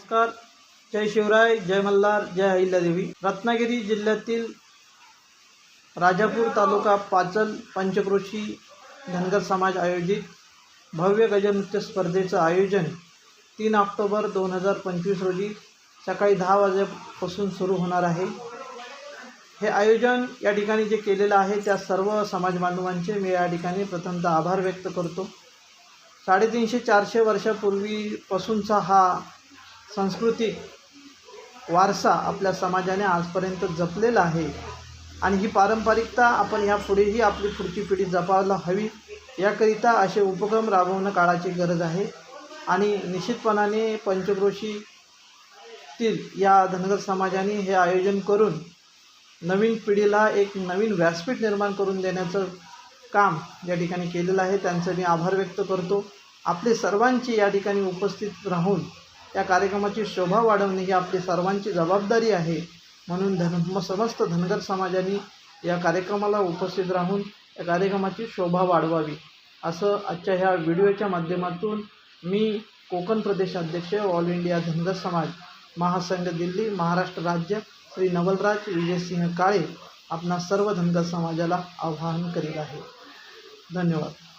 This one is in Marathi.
नमस्कार. जय शिवराय जय मल्हार जय अहिल्यादेवी. रत्नागिरी जिल्ह्यातील राजापूर तालुका पाचल पंचक्रोशी धनगर समाज आयोजित भव्य गजनृत्य स्पर्धेचं आयोजन तीन ऑक्टोबर दोन हजार पंचवीस रोजी सकाळी दहा वाजेपासून सुरू होणार आहे. हे आयोजन या ठिकाणी जे केलेलं आहे त्या सर्व समाज बांधवांचे मी या ठिकाणी प्रथमतः आभार व्यक्त करतो. साडेतीनशे चारशे वर्षापूर्वीपासूनचा हा सांस्कृतिक वारसा आपल्या समाजाने आजपर्यंत जपलेला आहे. आणि ही पारंपरिकता आपण यापुढेही आपली पुढची पिढी जपायला हवी याकरिता असे उपक्रम राबवणं काळाची गरज आहे. आणि निश्चितपणाने पंचक्रोशीतील या धनगर समाजाने हे आयोजन करून नवीन पिढीला एक नवीन व्यासपीठ निर्माण करून देण्याचं काम या ठिकाणी केलेलं आहे त्यांचं मी आभार व्यक्त करतो. आपले सर्वांची या ठिकाणी उपस्थित राहून या कार्यक्रमाची शोभा वाढवणे ही आपली सर्वांची जबाबदारी आहे. म्हणून धन समस्त धनगर समाजाने या कार्यक्रमाला उपस्थित राहून या कार्यक्रमाची शोभा वाढवावी. असं आजच्या ह्या व्हिडिओच्या माध्यमातून मी कोकण प्रदेश अध्यक्ष ऑल इंडिया धनगर समाज महासंघ दिल्ली महाराष्ट्र राज्य श्री नवलराज विजयसिंह काळे आपणा सर्व धनगर समाजाला आवाहन करीत आहे. धन्यवाद.